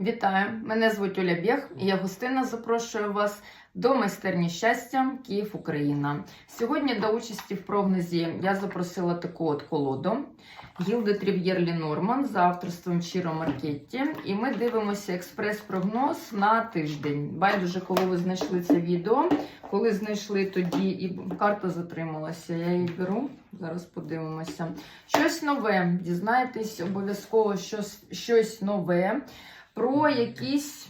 Вітаю! Мене звуть Оля Бєх і я гостинно запрошую вас до майстерні щастя Київ Україна. Сьогодні до участі в прогнозі я запросила таку от колоду Гілди Трів'єрлі Норман за авторством Чіро Маркетті. І ми дивимося експрес-прогноз на тиждень. Байдуже, коли ви знайшли це відео. Коли знайшли тоді і карта затрималася, я її беру. Зараз подивимося. Щось нове. Дізнаєтесь обов'язково щось, щось нове про якийсь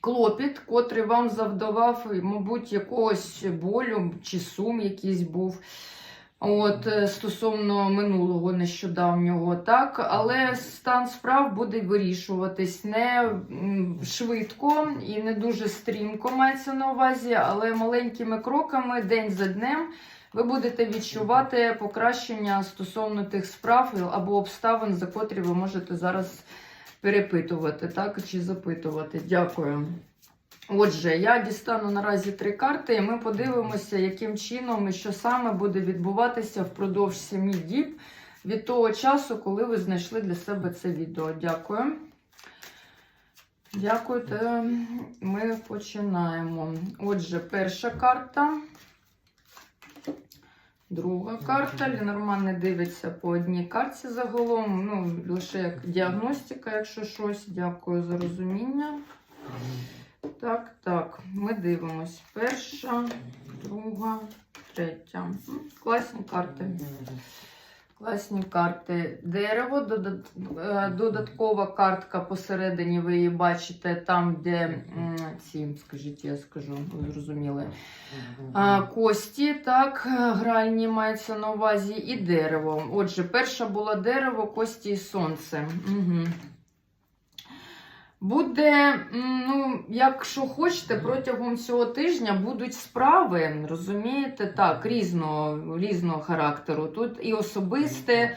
клопіт, котрий вам завдавав, мабуть, якогось болю чи сум якийсь був. От, е, стосовно минулого нещодавнього, так, але стан справ буде вирішуватись не швидко і не дуже стрімко мається на увазі, але маленькими кроками, день за днем, ви будете відчувати покращення стосовно тих справ або обставин, за котрі ви можете зараз перепитувати, так, чи запитувати. Дякую. Отже, я дістану наразі три карти, і ми подивимося, яким чином і що саме буде відбуватися впродовж семи діб від того часу, коли ви знайшли для себе це відео. Дякую. Дякую, ми починаємо. Отже, перша карта. Друга карта. Лінорман не дивиться по одній карті загалом. Ну, лише як діагностика, якщо щось. Дякую за розуміння. Так, так, ми дивимось. Перша, друга, третя. Класні карти. Класні карти. Дерево, е, додаткова картка посередині, ви її бачите, там, де ці, скажіть, я скажу, зрозуміли. Кості, так, гральні мається на увазі, і дерево. Отже, перша була дерево, кості і сонце. Угу. Буде, ну, якщо хочете, протягом цього тижня будуть справи, розумієте, так, різного, різного характеру. Тут і особисте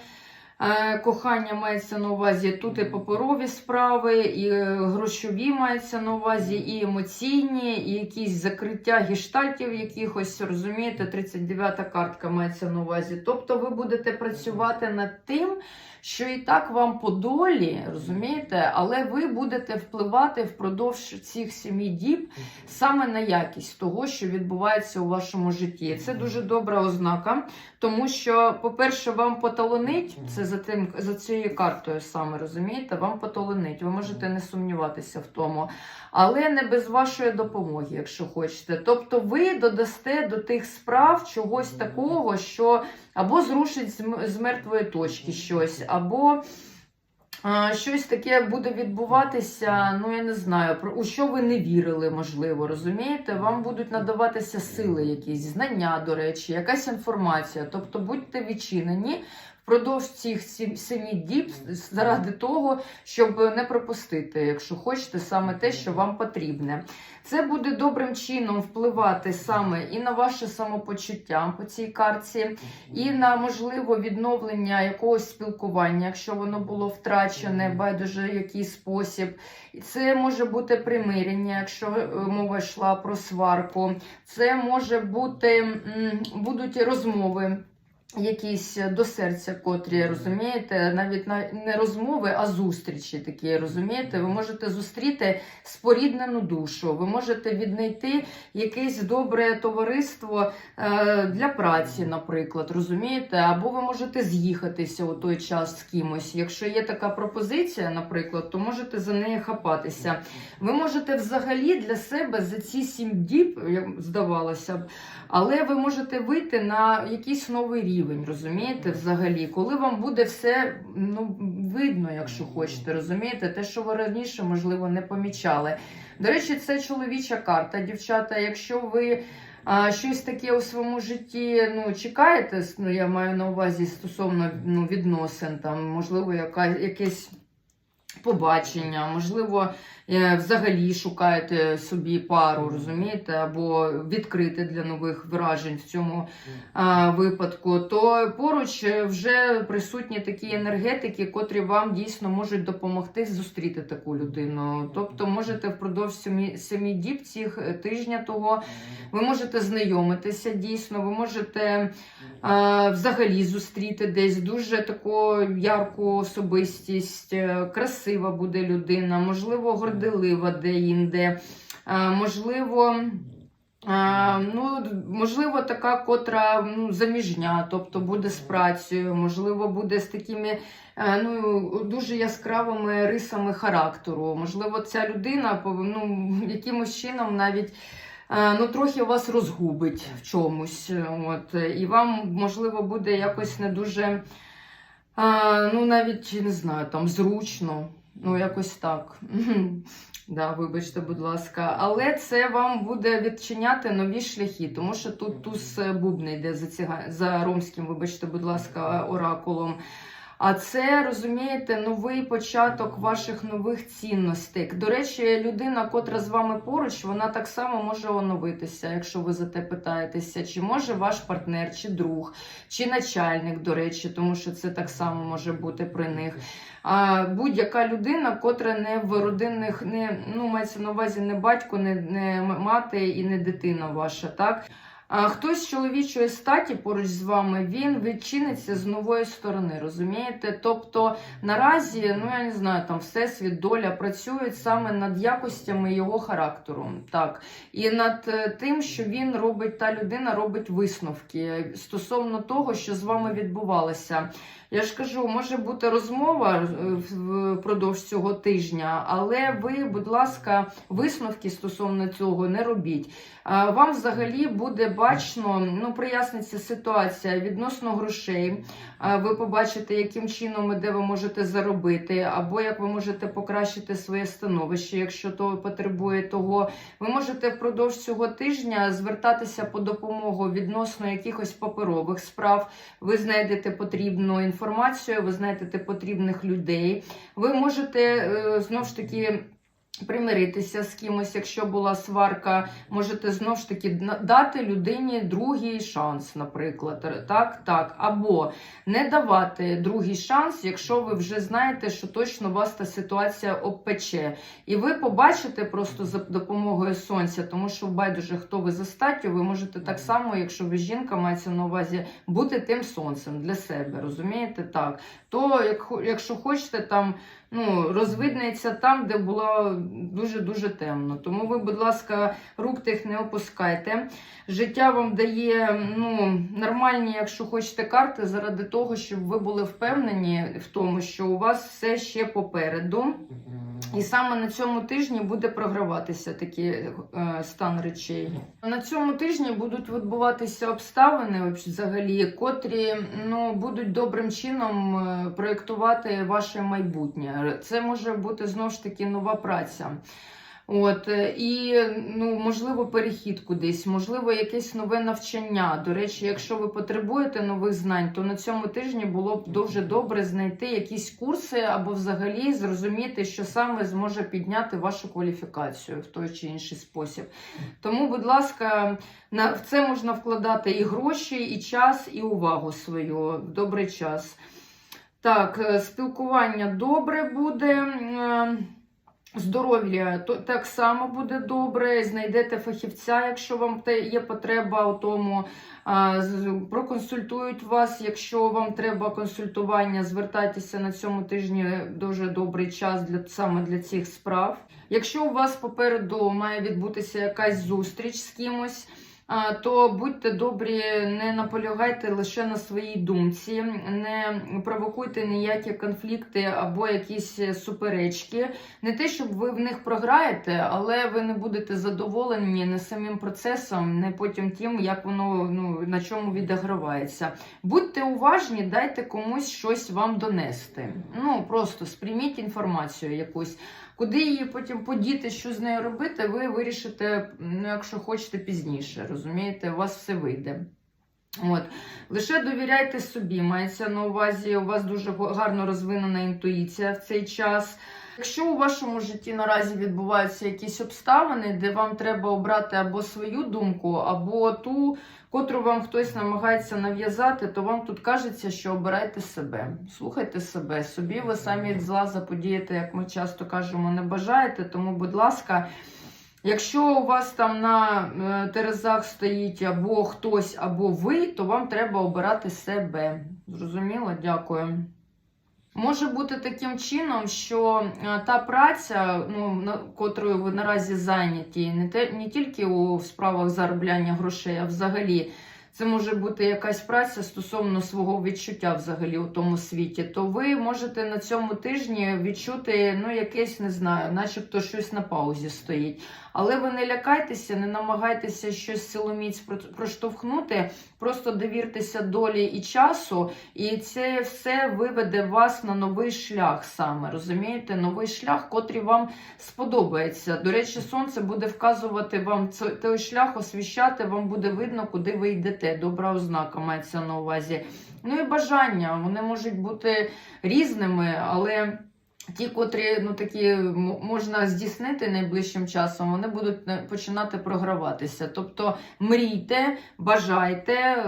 е, кохання мається на увазі, тут і паперові справи, і е, грошові мається на увазі, і емоційні, і якісь закриття гештальтів якихось, розумієте, 39-та картка мається на увазі. Тобто ви будете працювати над тим, що і так вам по долі, розумієте, але ви будете впливати впродовж цих семи діб саме на якість того, що відбувається у вашому житті. Це дуже добра ознака, тому що, по-перше, вам поталонить, це за тим за цією картою саме розумієте, вам поталонить. Ви можете не сумніватися в тому, але не без вашої допомоги, якщо хочете. Тобто, ви додасте до тих справ чогось такого, що або зрушить з мертвої точки щось, або щось таке буде відбуватися, ну я не знаю, у що ви не вірили, можливо, розумієте? Вам будуть надаватися сили, якісь знання, до речі, якась інформація. Тобто будьте відчинені впродовж цих семи діб заради того, щоб не пропустити, якщо хочете, саме те, що вам потрібне. Це буде добрим чином впливати саме і на ваше самопочуття по цій картці, і на можливо відновлення якогось спілкування, якщо воно було втрачене, байдуже який спосіб. Це може бути примирення, якщо е, мова йшла про сварку. Це може бути будуть розмови. Якісь до серця, котрі розумієте, навіть на не розмови, а зустрічі такі розумієте. Ви можете зустріти споріднену душу, ви можете віднайти якесь добре товариство е, для праці, наприклад, розумієте, або ви можете з'їхатися у той час з кимось. Якщо є така пропозиція, наприклад, то можете за неї хапатися. Ви можете взагалі для себе за ці сім діб, здавалося б, але ви можете вийти на якийсь новий рівень, розумієте, взагалі, коли вам буде все ну, видно, якщо хочете, розумієте, те, що ви раніше, можливо, не помічали. До речі, це чоловіча карта, дівчата. Якщо ви а, щось таке у своєму житті ну, чекаєте, ну, я маю на увазі стосовно ну, відносин, там, можливо, яка, якесь побачення, можливо, взагалі шукаєте собі пару, розумієте, або відкрити для нових вражень в цьому а, випадку, то поруч е, вже присутні такі енергетики, котрі вам дійсно можуть допомогти зустріти таку людину. Тобто, можете впродовж семи, діб цих е, тижня того, ви можете знайомитися дійсно, ви можете а, взагалі зустріти десь дуже таку ярку особистість, е, красива буде людина, можливо, горделива де-інде, можливо. Ну, можливо, така, котра ну, заміжня, тобто буде з працею, можливо, буде з такими ну, дуже яскравими рисами характеру. Можливо, ця людина ну, якимось чином навіть ну, трохи вас розгубить в чомусь. От, і вам, можливо, буде якось не дуже, ну, навіть не знаю, там зручно. Ну, якось так. Да, вибачте, будь ласка. Але це вам буде відчиняти нові шляхи, тому що тут туз е, бубни йде за, ромським, вибачте, будь ласка, оракулом. А це, розумієте, новий початок ваших нових цінностей. До речі, людина, котра з вами поруч, вона так само може оновитися, якщо ви за те питаєтеся, чи може ваш партнер, чи друг, чи начальник, до речі, тому що це так само може бути при них. А будь-яка людина, котра не в родинних, не ну мається на увазі не батько, не, не мати і не дитина ваша, так. Хтось з чоловічої статі поруч з вами він відчиниться з нової сторони, розумієте? Тобто наразі, ну я не знаю, там всесвіт, доля працюють саме над якостями його характеру, так і над е, тим, що він робить, та людина робить висновки стосовно того, що з вами відбувалося. Я ж кажу, може бути розмова е, впродовж цього тижня, але ви, будь ласка, висновки стосовно цього не робіть. Вам взагалі буде бачно, ну, проясниться ситуація відносно грошей. Ви побачите, яким чином і де ви можете заробити, або як ви можете покращити своє становище, якщо то потребує того. Ви можете впродовж цього тижня звертатися по допомогу відносно якихось паперових справ. Ви знайдете потрібну інформацію, ви знайдете потрібних людей. Ви можете знову знов ж таки. Примиритися з кимось, якщо була сварка, можете знов ж таки дати людині другий шанс, наприклад. Так, так. Або не давати другий шанс, якщо ви вже знаєте, що точно вас та ситуація обпече. І ви побачите просто за допомогою сонця, тому що байдуже, хто ви за статтю, ви можете так само, якщо ви жінка, мається на увазі, бути тим сонцем для себе. Розумієте? Так. То, якщо хочете, там ну, розвиднеться там, де було дуже-дуже темно. Тому ви, будь ласка, рук тих не опускайте. Життя вам дає ну, нормальні, якщо хочете, карти, заради того, щоб ви були впевнені в тому, що у вас все ще попереду. І саме на цьому тижні буде програватися такий е, стан речей. На цьому тижні будуть відбуватися обставини, взагалі, котрі ну, будуть добрим чином е, проєктувати ваше майбутнє. Це може бути знову ж таки нова праця. От е, і ну можливо перехід кудись, можливо, якесь нове навчання. До речі, якщо ви потребуєте нових знань, то на цьому тижні було б дуже добре знайти якісь курси або взагалі зрозуміти, що саме зможе підняти вашу кваліфікацію в той чи інший спосіб. Тому, будь ласка, на в це можна вкладати і гроші, і час, і увагу свою добрий час. Так, е, спілкування добре буде. Здоров'я то так само буде добре. Знайдете фахівця, якщо вам є потреба у тому. Проконсультують вас, якщо вам треба консультування. Звертайтеся на цьому тижні дуже добрий час для саме для цих справ. Якщо у вас попереду має відбутися якась зустріч з кимось. То будьте добрі, не наполягайте лише на своїй думці, не провокуйте ніякі конфлікти або якісь суперечки. Не те, щоб ви в них програєте, але ви не будете задоволені не самим процесом, не потім тим, як воно ну, на чому відігравається. Будьте уважні, дайте комусь щось вам донести. Ну просто сприйміть інформацію якусь. Куди її потім подіти, що з нею робити, ви вирішите, ну, якщо хочете пізніше. Розумієте, у вас все вийде. От. Лише довіряйте собі, мається на увазі, у вас дуже гарно розвинена інтуїція в цей час. Якщо у вашому житті наразі відбуваються якісь обставини, де вам треба обрати або свою думку, або ту, котру вам хтось намагається нав'язати, то вам тут кажеться, що обирайте себе. Слухайте себе, собі ви самі зла заподієте, як ми часто кажемо, не бажаєте. Тому, будь ласка, якщо у вас там на е, терезах стоїть або хтось, або ви, то вам треба обирати себе. Зрозуміло? Дякую. Може бути таким чином, що е, та праця, ну, на- котрою ви наразі зайняті, не, те, не тільки у справах заробляння грошей, а взагалі. Це може бути якась праця стосовно свого відчуття взагалі у тому світі. То ви можете на цьому тижні відчути, ну, якесь, не знаю, начебто щось на паузі стоїть. Але ви не лякайтеся, не намагайтеся щось силоміць про- проштовхнути, просто довіртеся долі і часу, і це все виведе вас на новий шлях саме. Розумієте, новий шлях, котрий вам сподобається. До речі, сонце буде вказувати вам той шлях, освіщати, вам буде видно, куди ви йдете. Добра ознака мається на увазі. Ну і бажання, вони можуть бути різними, але. Ті, котрі ну такі можна здійснити найближчим часом, вони будуть е, починати програватися. Тобто мрійте, бажайте, е,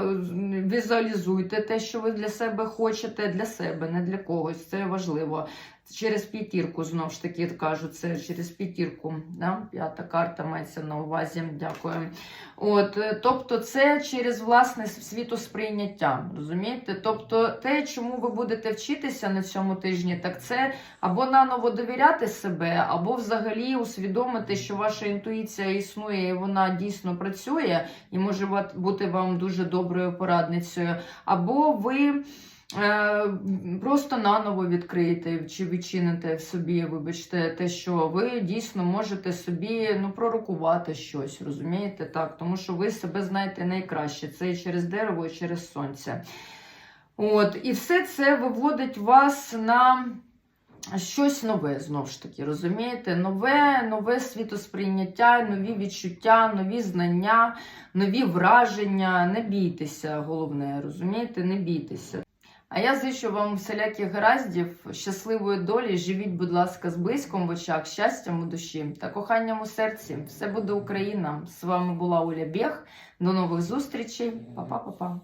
візуалізуйте те, що ви для себе хочете, для себе, не для когось. Це важливо. Через п'ятірку, знову ж таки кажу, це через п'ятірку. Да? П'ята карта мається на увазі. Дякую. От, е, тобто, це через власне світосприйняття. Розумієте? Тобто, те, чому ви будете вчитися на цьому тижні, так це або наново довіряти себе, або взагалі усвідомити, що ваша інтуїція існує, і вона дійсно працює, і може бути вам дуже доброю порадницею, або ви. Е, Просто наново відкриєте чи відчините в собі, вибачте, те, що ви дійсно можете собі ну, пророкувати щось, розумієте? Так, тому що ви себе знаєте найкраще. Це і через дерево, і через сонце. От, і все це виводить вас на щось нове, знову ж таки, розумієте? Нове, нове світосприйняття, нові відчуття, нові знання, нові враження. Не бійтеся, головне, розумієте? Не бійтеся. А я зичу вам всіляких гараздів, щасливої долі. Живіть, будь ласка, з близьком в очах, щастям у душі та коханням у серці. Все буде Україна. З вами була Оля Бєх. До нових зустрічей. Па-па-па-па.